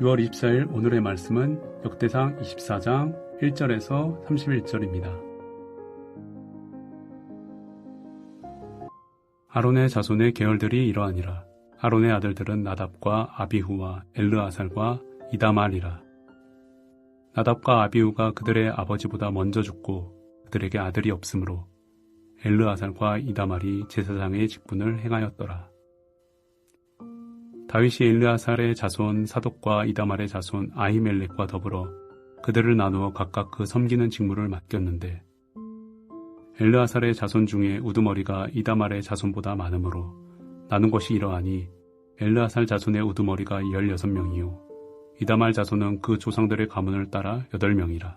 6월 24일 오늘의 말씀은 역대상 24장 1절에서 31절입니다. 아론의 자손의 계열들이 이러하니라. 아론의 아들들은 나답과 아비후와 엘르아살과 이다말이라. 나답과 아비후가 그들의 아버지보다 먼저 죽고 그들에게 아들이 없으므로 엘르아살과 이다말이 제사장의 직분을 행하였더라. 다윗이 엘르아살의 자손 사독과 이다말의 자손 아히멜렉과 더불어 그들을 나누어 각각 그 섬기는 직무를 맡겼는데 엘르아살의 자손 중에 우두머리가 이다말의 자손보다 많으므로 나눈 것이 이러하니 엘르아살 자손의 우두머리가 16명이요. 이다말 자손은 그 조상들의 가문을 따라 8명이라.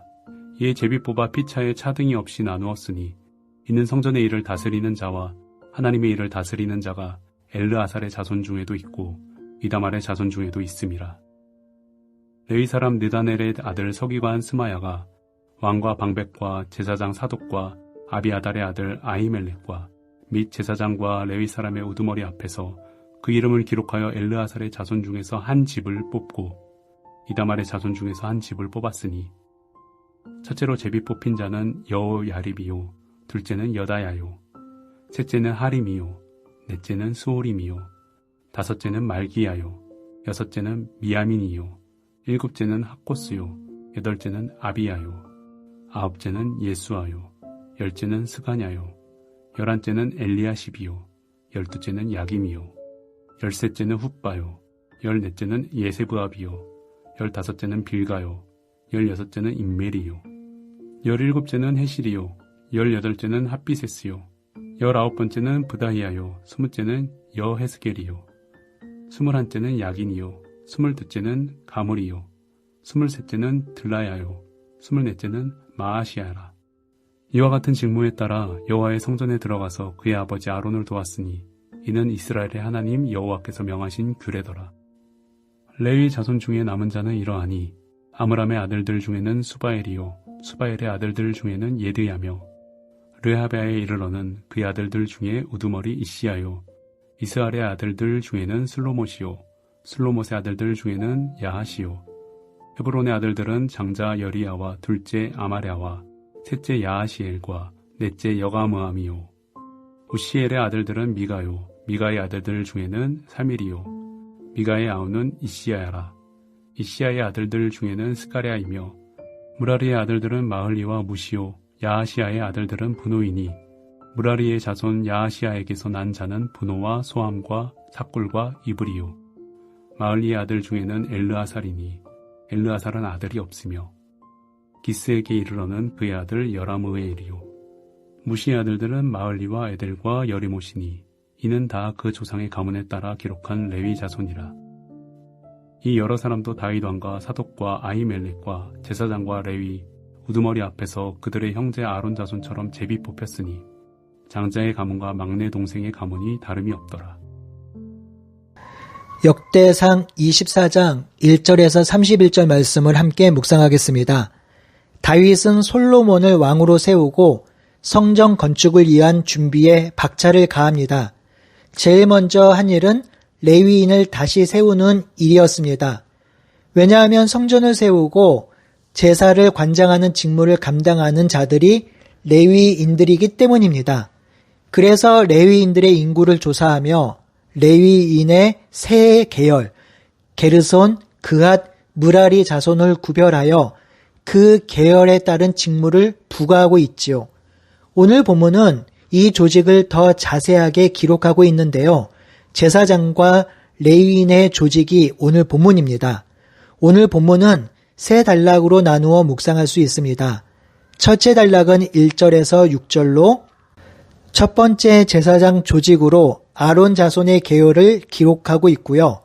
이에 제비 뽑아 피차에 차등이 없이 나누었으니 이는 성전의 일을 다스리는 자와 하나님의 일을 다스리는 자가 엘르아살의 자손 중에도 있고 이다말의 자손 중에도 있음이라. 레위 사람 느다넬의 아들 서기관 스마야가 왕과 방백과 제사장 사독과 아비아달의 아들 아히멜렉과 및 제사장과 레위 사람의 우두머리 앞에서 그 이름을 기록하여 엘르아살의 자손 중에서 한 집을 뽑고 이다말의 자손 중에서 한 집을 뽑았으니 첫째로 제비 뽑힌 자는 여호야립이요 둘째는 여다야요 셋째는 하림이요 넷째는 수오림이요 다섯째는 말기야요. 여섯째는 미야민이요. 일곱째는 학코스요. 여덟째는 아비야요. 아홉째는 예수아요. 열째는 스가냐요. 열한째는 엘리아십이요. 열두째는 야김이요. 열셋째는 훗바요. 열넷째는 예세브압이요. 열다섯째는 빌가요. 열여섯째는 임멜이요. 열일곱째는 해실이요. 열여덟째는 핫비세스요. 열아홉 번째는 부다히아요. 스무째는 여헤스겔이요. 스물한째는 야긴이요. 스물둘째는 가물이요. 스물셋째는 들라야요. 스물넷째는 마아시아라. 이와 같은 직무에 따라 여호와의 성전에 들어가서 그의 아버지 아론을 도왔으니 이는 이스라엘의 하나님 여호와께서 명하신 규례더라. 레위 자손 중에 남은 자는 이러하니 아므람의 아들들 중에는 수바엘이요 수바엘의 아들들 중에는 예드야며 르하베아에 이르러는 그의 아들들 중에 우두머리 이시야요 이스라엘의 아들들 중에는 슬로못이요 슬로못의 아들들 중에는 야하시요. 헤브론의 아들들은 장자 여리야와 둘째 아마랴와 셋째 야하시엘과 넷째 여가므암이요. 우시엘의 아들들은 미가요 미가의 아들들 중에는 사밀이요. 미가의 아우는 이시야라. 이시야의 아들들 중에는 스가랴이며 무라리의 아들들은 마흘리와 무시요 야하시아의 아들들은 분노이니 무라리의 자손 야하시아에게서 난 자는 분노와 소함과 사꿀과 이브리요. 마을리의 아들 중에는 엘르아살이니 엘르아살은 아들이 없으며 기스에게 이르러는 그의 아들 여라무에일이요. 무시의 아들들은 마을리와 에델과 여리모시니 이는 다 그 조상의 가문에 따라 기록한 레위 자손이라. 이 여러 사람도 다윗 왕과 사독과 아이멜렉과 제사장과 레위 우두머리 앞에서 그들의 형제 아론 자손처럼 제비 뽑혔으니 장자의 가문과 막내 동생의 가문이 다름이 없더라. 역대상 24장 1절에서 31절 말씀을 함께 묵상하겠습니다. 다윗은 솔로몬을 왕으로 세우고 성정 건축을 위한 준비에 박차를 가합니다. 제일 먼저 한 일은 레위인을 다시 세우는 일이었습니다. 왜냐하면 성전을 세우고 제사를 관장하는 직무를 감당하는 자들이 레위인들이기 때문입니다. 그래서 레위인들의 인구를 조사하며 레위인의 세 계열, 게르손, 그앗, 무라리 자손을 구별하여 그 계열에 따른 직무를 부과하고 있지요. 오늘 본문은 이 조직을 더 자세하게 기록하고 있는데요. 제사장과 레위인의 조직이 오늘 본문입니다. 오늘 본문은 세 단락으로 나누어 묵상할 수 있습니다. 첫째 단락은 1절에서 6절로 첫 번째 제사장 조직으로 아론 자손의 계열을 기록하고 있고요.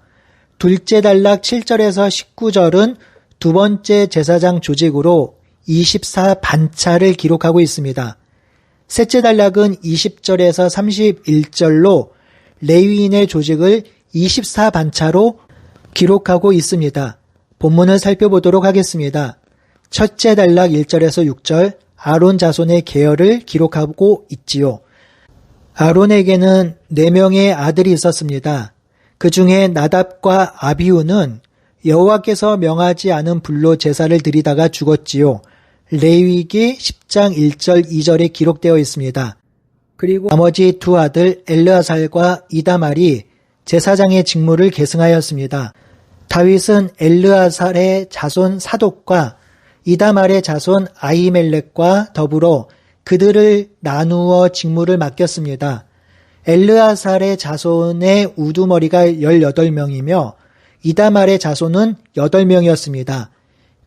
둘째 단락 7절에서 19절은 두 번째 제사장 조직으로 24 반차를 기록하고 있습니다. 셋째 단락은 20절에서 31절로 레위인의 조직을 24 반차로 기록하고 있습니다. 본문을 살펴보도록 하겠습니다. 첫째 단락 1절에서 6절 아론 자손의 계열을 기록하고 있지요. 아론에게는 네 명의 아들이 있었습니다. 그 중에 나답과 아비우는 여호와께서 명하지 않은 불로 제사를 드리다가 죽었지요. 레위기 10장 1절 2절에 기록되어 있습니다. 그리고 나머지 두 아들 엘르아살과 이다말이 제사장의 직무를 계승하였습니다. 다윗은 엘르아살의 자손 사독과 이다말의 자손 아이멜렉과 더불어 그들을 나누어 직무를 맡겼습니다. 엘르아살의 자손의 우두머리가 18명이며 이다말의 자손은 8명이었습니다.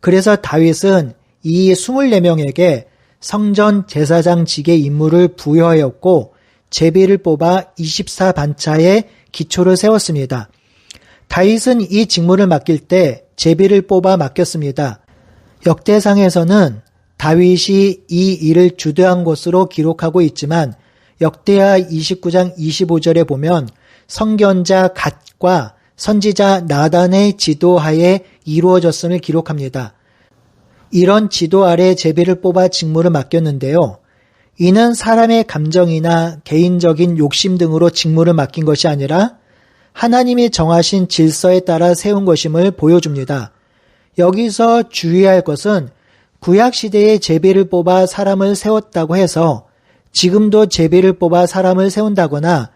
그래서 다윗은 이 24명에게 성전 제사장 직의 임무를 부여하였고 제비를 뽑아 24반차의 기초를 세웠습니다. 다윗은 이 직무를 맡길 때 제비를 뽑아 맡겼습니다. 역대상에서는 다윗이 이 일을 주도한 것으로 기록하고 있지만 역대하 29장 25절에 보면 성견자 갓과 선지자 나단의 지도하에 이루어졌음을 기록합니다. 이런 지도 아래 제비를 뽑아 직무를 맡겼는데요. 이는 사람의 감정이나 개인적인 욕심 등으로 직무를 맡긴 것이 아니라 하나님이 정하신 질서에 따라 세운 것임을 보여줍니다. 여기서 주의할 것은 구약 시대에 제비를 뽑아 사람을 세웠다고 해서 지금도 제비를 뽑아 사람을 세운다거나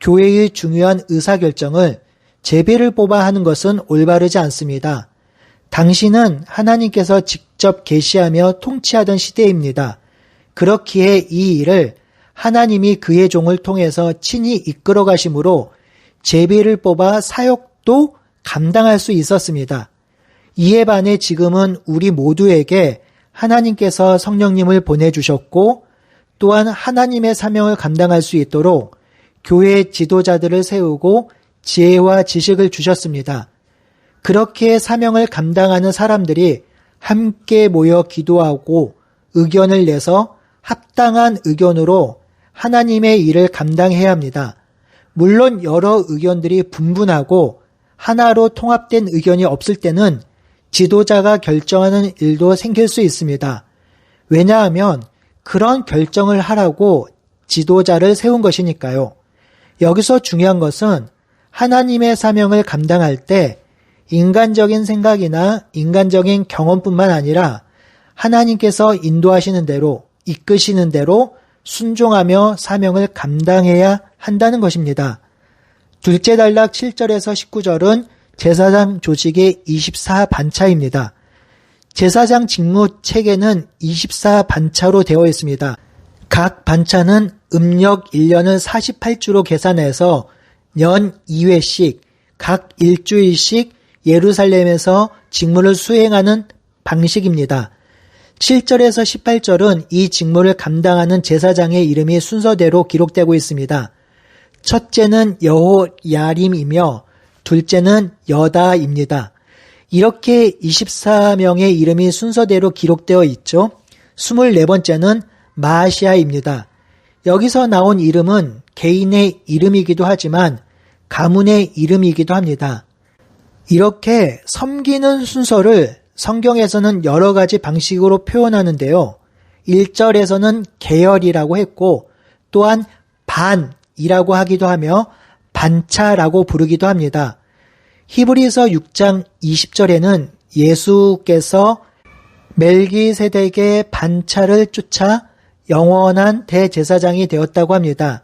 교회의 중요한 의사결정을 제비를 뽑아 하는 것은 올바르지 않습니다. 당신은 하나님께서 직접 계시하며 통치하던 시대입니다. 그렇기에 이 일을 하나님이 그의 종을 통해서 친히 이끌어 가심으로 제비를 뽑아 사역도 감당할 수 있었습니다. 이에 반해 지금은 우리 모두에게 하나님께서 성령님을 보내주셨고 또한 하나님의 사명을 감당할 수 있도록 교회 지도자들을 세우고 지혜와 지식을 주셨습니다. 그렇게 사명을 감당하는 사람들이 함께 모여 기도하고 의견을 내서 합당한 의견으로 하나님의 일을 감당해야 합니다. 물론 여러 의견들이 분분하고 하나로 통합된 의견이 없을 때는 지도자가 결정하는 일도 생길 수 있습니다. 왜냐하면 그런 결정을 하라고 지도자를 세운 것이니까요. 여기서 중요한 것은 하나님의 사명을 감당할 때 인간적인 생각이나 인간적인 경험뿐만 아니라 하나님께서 인도하시는 대로 이끄시는 대로 순종하며 사명을 감당해야 한다는 것입니다. 둘째 단락 7절에서 19절은 제사장 조직의 24반차입니다. 제사장 직무 체계는 24반차로 되어 있습니다. 각 반차는 음력 1년을 48주로 계산해서 년 2회씩 각 일주일씩 예루살렘에서 직무를 수행하는 방식입니다. 7절에서 18절은 이 직무를 감당하는 제사장의 이름이 순서대로 기록되고 있습니다. 첫째는 여호 야림이며 둘째는 여다입니다. 이렇게 24명의 이름이 순서대로 기록되어 있죠. 24번째는 마시아입니다. 여기서 나온 이름은 개인의 이름이기도 하지만 가문의 이름이기도 합니다. 이렇게 섬기는 순서를 성경에서는 여러 가지 방식으로 표현하는데요. 1절에서는 계열이라고 했고 또한 반이라고 하기도 하며 반차라고 부르기도 합니다. 히브리서 6장 20절에는 예수께서 멜기세덱의 반차를 쫓아 영원한 대제사장이 되었다고 합니다.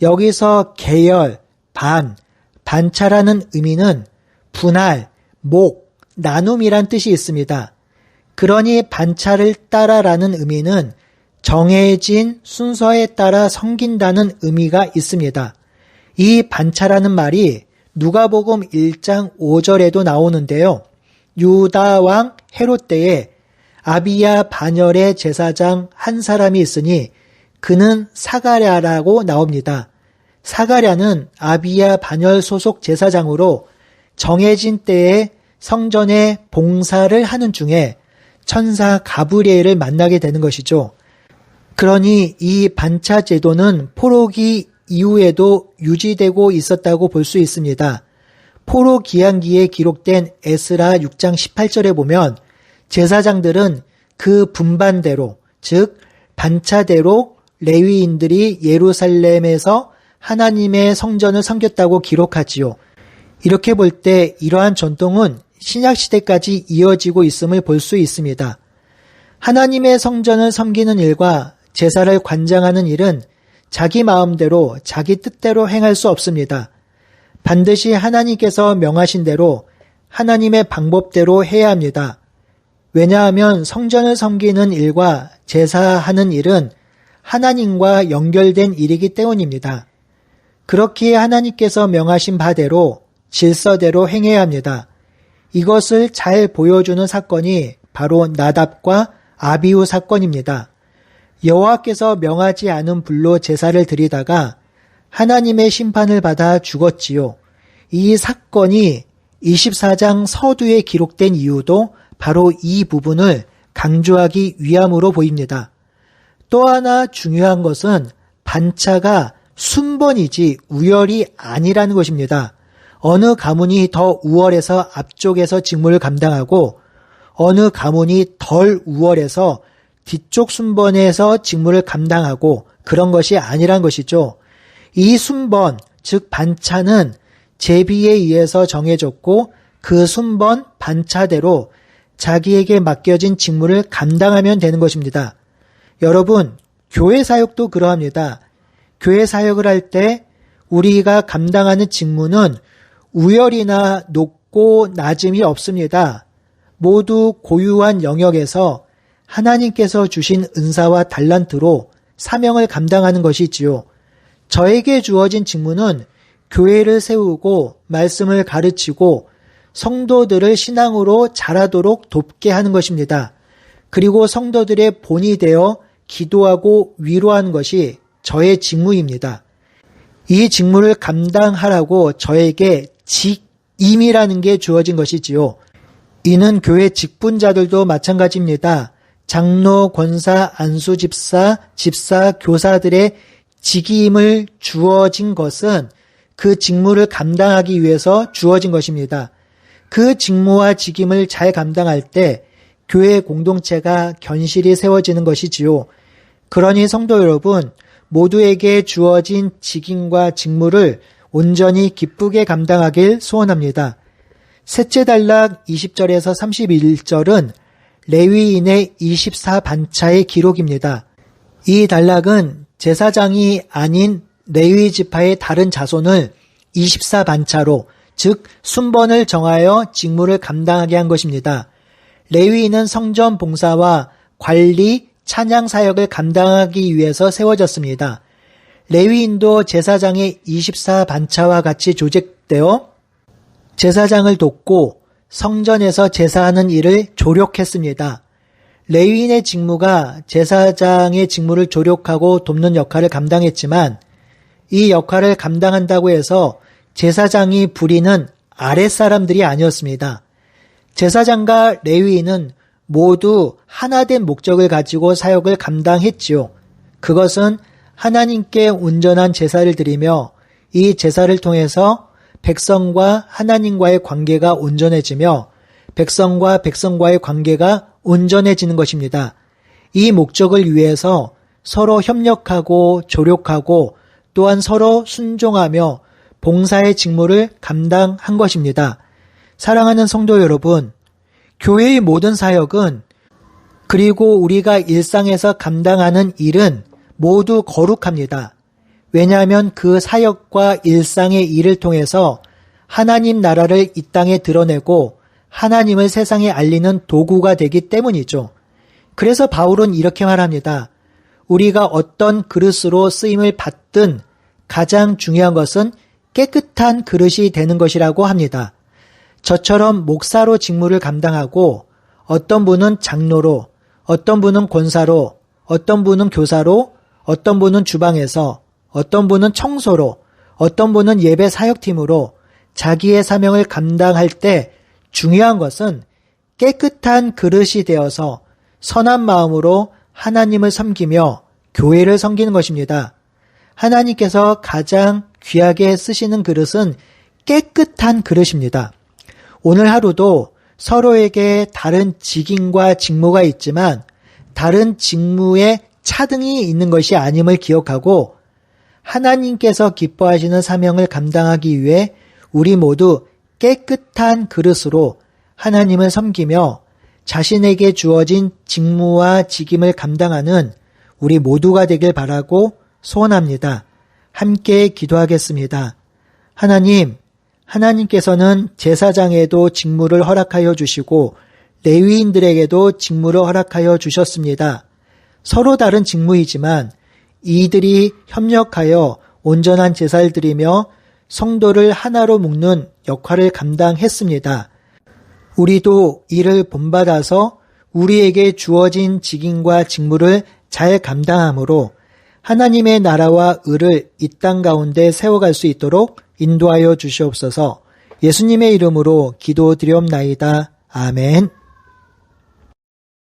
여기서 계열, 반, 반차라는 의미는 분할, 목, 나눔이란 뜻이 있습니다. 그러니 반차를 따라라는 의미는 정해진 순서에 따라 섬긴다는 의미가 있습니다. 이 반차라는 말이 누가복음 1장 5절에도 나오는데요. 유다 왕 헤롯 때에 아비야 반열의 제사장 한 사람이 있으니 그는 사가랴라고 나옵니다. 사가랴는 아비야 반열 소속 제사장으로 정해진 때에 성전에 봉사를 하는 중에 천사 가브리엘을 만나게 되는 것이죠. 그러니 이 반차 제도는 포로기 이후에도 유지되고 있었다고 볼 수 있습니다. 포로 기한기에 기록된 에스라 6장 18절에 보면 제사장들은 그 분반대로 즉 반차대로 레위인들이 예루살렘에서 하나님의 성전을 섬겼다고 기록하지요. 이렇게 볼 때 이러한 전통은 신약 시대까지 이어지고 있음을 볼 수 있습니다. 하나님의 성전을 섬기는 일과 제사를 관장하는 일은 자기 마음대로 자기 뜻대로 행할 수 없습니다. 반드시 하나님께서 명하신 대로 하나님의 방법대로 해야 합니다. 왜냐하면 성전을 섬기는 일과 제사하는 일은 하나님과 연결된 일이기 때문입니다. 그렇기에 하나님께서 명하신 바대로 질서대로 행해야 합니다. 이것을 잘 보여주는 사건이 바로 나답과 아비우 사건입니다. 여호와께서 명하지 않은 불로 제사를 드리다가 하나님의 심판을 받아 죽었지요. 이 사건이 24장 서두에 기록된 이유도 바로 이 부분을 강조하기 위함으로 보입니다. 또 하나 중요한 것은 반차가 순번이지 우열이 아니라는 것입니다. 어느 가문이 더 우월해서 앞쪽에서 직무를 감당하고 어느 가문이 덜 우월해서 뒤쪽 순번에서 직무를 감당하고 그런 것이 아니란 것이죠. 이 순번, 즉 반차는 제비에 의해서 정해졌고 그 순번 반차대로 자기에게 맡겨진 직무를 감당하면 되는 것입니다. 여러분, 교회 사역도 그러합니다. 교회 사역을 할 때 우리가 감당하는 직무는 우열이나 높고 낮음이 없습니다. 모두 고유한 영역에서 하나님께서 주신 은사와 달란트로 사명을 감당하는 것이지요. 저에게 주어진 직무는 교회를 세우고 말씀을 가르치고 성도들을 신앙으로 자라도록 돕게 하는 것입니다. 그리고 성도들의 본이 되어 기도하고 위로하는 것이 저의 직무입니다. 이 직무를 감당하라고 저에게 직임이라는 게 주어진 것이지요. 이는 교회 직분자들도 마찬가지입니다. 장로, 권사, 안수 집사, 집사, 교사들의 직임을 주어진 것은 그 직무를 감당하기 위해서 주어진 것입니다. 그 직무와 직임을 잘 감당할 때 교회 공동체가 견실히 세워지는 것이지요. 그러니 성도 여러분, 모두에게 주어진 직임과 직무를 온전히 기쁘게 감당하길 소원합니다. 셋째 단락 20절에서 31절은 레위인의 24반차의 기록입니다. 이 단락은 제사장이 아닌 레위 지파의 다른 자손을 24반차로 즉 순번을 정하여 직무를 감당하게 한 것입니다. 레위인은 성전 봉사와 관리, 찬양 사역을 감당하기 위해서 세워졌습니다. 레위인도 제사장의 24반차와 같이 조직되어 제사장을 돕고 성전에서 제사하는 일을 조력했습니다. 레위인의 직무가 제사장의 직무를 조력하고 돕는 역할을 감당했지만 이 역할을 감당한다고 해서 제사장이 부리는 아랫사람들이 아니었습니다. 제사장과 레위인은 모두 하나된 목적을 가지고 사역을 감당했지요. 그것은 하나님께 온전한 제사를 드리며 이 제사를 통해서 백성과 하나님과의 관계가 온전해지며 백성과 백성과의 관계가 온전해지는 것입니다. 이 목적을 위해서 서로 협력하고 조력하고 또한 서로 순종하며 봉사의 직무를 감당한 것입니다. 사랑하는 성도 여러분, 교회의 모든 사역은 그리고 우리가 일상에서 감당하는 일은 모두 거룩합니다. 왜냐하면 그 사역과 일상의 일을 통해서 하나님 나라를 이 땅에 드러내고 하나님을 세상에 알리는 도구가 되기 때문이죠. 그래서 바울은 이렇게 말합니다. 우리가 어떤 그릇으로 쓰임을 받든 가장 중요한 것은 깨끗한 그릇이 되는 것이라고 합니다. 저처럼 목사로 직무를 감당하고 어떤 분은 장로로, 어떤 분은 권사로, 어떤 분은 교사로, 어떤 분은 주방에서, 어떤 분은 청소로, 어떤 분은 예배 사역팀으로 자기의 사명을 감당할 때 중요한 것은 깨끗한 그릇이 되어서 선한 마음으로 하나님을 섬기며 교회를 섬기는 것입니다. 하나님께서 가장 귀하게 쓰시는 그릇은 깨끗한 그릇입니다. 오늘 하루도 서로에게 다른 직임과 직무가 있지만 다른 직무에 차등이 있는 것이 아님을 기억하고 하나님께서 기뻐하시는 사명을 감당하기 위해 우리 모두 깨끗한 그릇으로 하나님을 섬기며 자신에게 주어진 직무와 직임을 감당하는 우리 모두가 되길 바라고 소원합니다. 함께 기도하겠습니다. 하나님, 하나님께서는 제사장에도 직무를 허락하여 주시고 레위인들에게도 직무를 허락하여 주셨습니다. 서로 다른 직무이지만 이들이 협력하여 온전한 제사를 드리며 성도를 하나로 묶는 역할을 감당했습니다. 우리도 이를 본받아서 우리에게 주어진 직임과 직무를 잘 감당함으로 하나님의 나라와 의를 이땅 가운데 세워갈 수 있도록 인도하여 주시옵소서 예수님의 이름으로 기도드리옵나이다. 아멘.